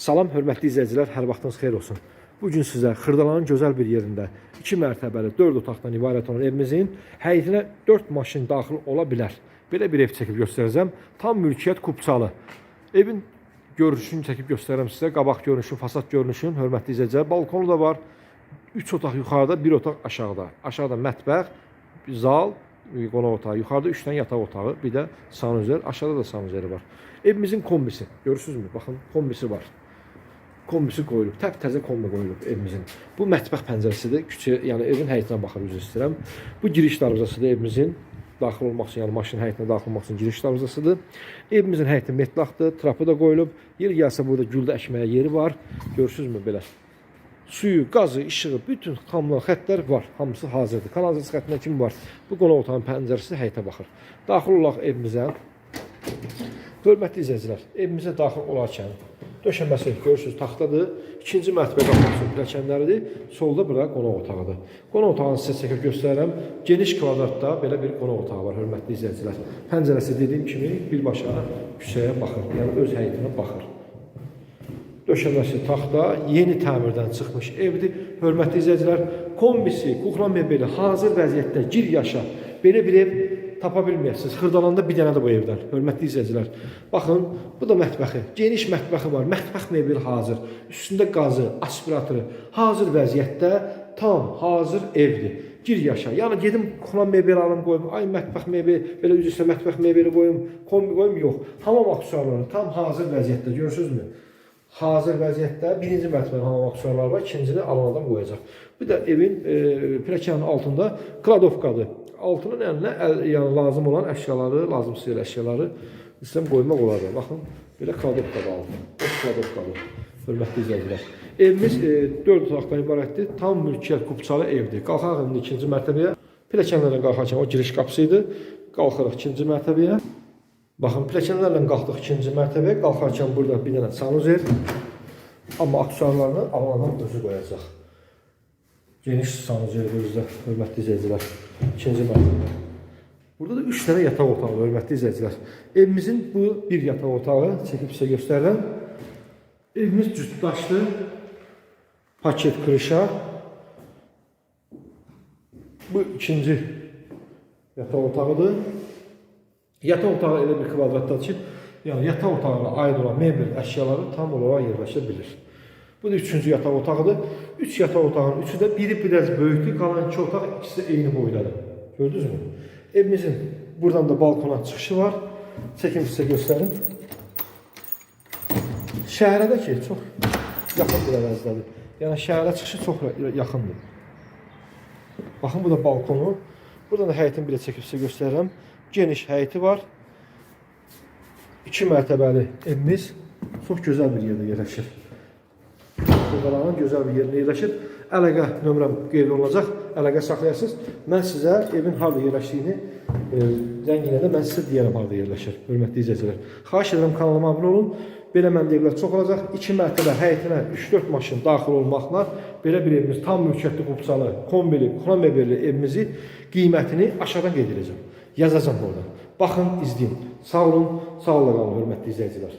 Salam hörmətli izləyicilər, hər vaxtınız xeyir olsun. Bu gün sizə Xırdalanın gözəl bir yerində 2 mərtəbəli 4 otaqdan ibarət olan evimizin həyitinə 4 maşın daxil ola bilər. Belə bir ev çəkib göstərəcəm. Tam mülkiyyət kupçalı. Evin görünüşünü çəkib göstərəm sizə. Qabaq görünüşü, fasad görünüşün, hörmətli izləyicilər. Balkonu da var. 3 otaq yuxarıda, 1 otaq aşağıda. Aşağıda mətbəx, zal, qonaq otağı, yuxarıda 3 dənə yataq otağı, bir də sanuzer, aşağıda da sanuzeri var. Evimizin kombisi, görürsünüzmü? Baxın, kombisi var. Kombisi qoyulub, təp-təzə kombi qoyulub evimizin. Bu mətbəx pəncərəsidir, küçə, yəni evin həyitinə baxır üzr istəyirəm. Bu giriş darvazasıdır evimizin. Daxil olmaq üçün, yəni maşın həyitinə daxil olmaq üçün giriş darvazasıdır. Evimizin həyəti metlaqdır, trapı da qoyulub. Yer gəlsə burada güldə əkməyə yeri var. Görürsünüzmü belə? Suyu, qazı, işığı, bütün xamlar, xəttlər var. Hamısı hazırdır. Kanalizasiya xəttinə kim var? Bu qonaq otağının pəncərəsi həyətə baxır. Daxil olaq evimizə. Hörmətli izləyicilər, evimizə daxil olarkən döşəməsi görürsüz taxtadır. İkinci mərtəbə üçün pilləkənləridir. Solda bura qonaq otağıdır. Qonaq otağını sizə çəkib göstərirəm. Geniş kvadratda belə bir qonaq otağı var, hörmətli izləyicilər. Pəncərəsi dediyim kimi birbaşa küçəyə baxır, yəni öz həyətinə baxır. Döşəməsi taxta, yeni təmirdən çıxmış evdir. Hörmətli izləyicilər, kombisi, kukla mebeli hazır vəziyyətdə gir yaşa. Belə bir ev tapa bilməyəsiniz. Xırdalanda bir dənə də bu evdən. Hörmətli izləyicilər. Baxın, bu da mətbəxi. Geniş mətbəxi var. Mətbəx mebeli hazır. Üstündə qazı, aspiratoru hazır vəziyyətdə tam hazır evdir. Gir yaşa. Yəni gedim kukla mebel alım qoyum. Ay mətbəx mebeli, belə üzrsə mətbəx mebeli qoyum, kombi qoyum yox. Hamam aksesuarları tam hazır vəziyyətdə. Görürsünüzmü? hazır vəziyyətdə birinci mərtəbənin hamam aksesuarları var, ikincini alan adam qoyacaq. Bir də evin e, pilləkənin altında kladovkadır. Altının əlinə əl, yəni lazım olan əşyaları, lazımsız yerə əşyaları istəm qoymaq olar. Baxın, belə kladovkadır altı. O kladovkadır. Hörmətli izləyicilər. Evimiz e, 4 otaqdan ibarətdir. Tam mülkiyyət kupçalı evdir. Qalxaq indi ikinci mərtəbəyə. Pilləkənlərdən qalxarkən o giriş qapısı idi. Qalxırıq ikinci mərtəbəyə. Baxın, pilləkənlərlə qalxdıq ikinci mərtəbəyə. Qalxarkən burada bir dənə sanuzer. Amma aksesuarlarını alandan özü qoyacaq. Geniş sanuzer özdə, hörmətli izləyicilər. İkinci mərtəbə. Burada da 3 dənə yataq otağı hörmətli izləyicilər. Evimizin bu bir yataq otağı çəkib sizə göstərirəm. Evimiz cütdaşlı. Paket kırışa. Bu ikinci yataq otağıdır. Yataq otağı elə bir kvadratdadır ki, yəni yataq otağına aid olan mebel əşyaları tam olaraq yerləşə bilir. Bu da üçüncü yataq otağıdır. Üç yataq otağının üçü də biri biraz böyükdür, qalan iki otaq ikisi eyni boydadır. Gördünüz mü? Evimizin buradan da balkona çıxışı var. Çəkim sizə göstərim. Şəhərə də ki, çox yaxın bir ərazidadır. Yəni şəhərə çıxışı çox yaxındır. Baxın bu da balkonu. Buradan da həyətin bir də çəkib sizə göstərirəm. Geniş həyəti var. 2 mərtəbəli evimiz çox gözəl bir yerdə yerləşir. Qurqalanın gözəl bir yerində yerləşir. Əlaqə nömrəm qeyd olunacaq. Əlaqə saxlayasınız. Mən sizə evin harda yerləşdiyini e, zənginədə mən sizə deyərəm harda yerləşir. Hörmətli izləyicilər. Xahiş edirəm kanalıma abunə olun. Belə məndə evlər çox olacaq. 2 mərtəbə həyətinə 3-4 maşın daxil olmaqla belə bir evimiz tam mülkiyyətli qupçalı, kombili, kron mebelli evimizi qiymətini aşağıdan qeyd edəcəm. Yazacağım orada. Baxın, izləyin. Sağ olun, sağ olun, hörmətli izləyicilər.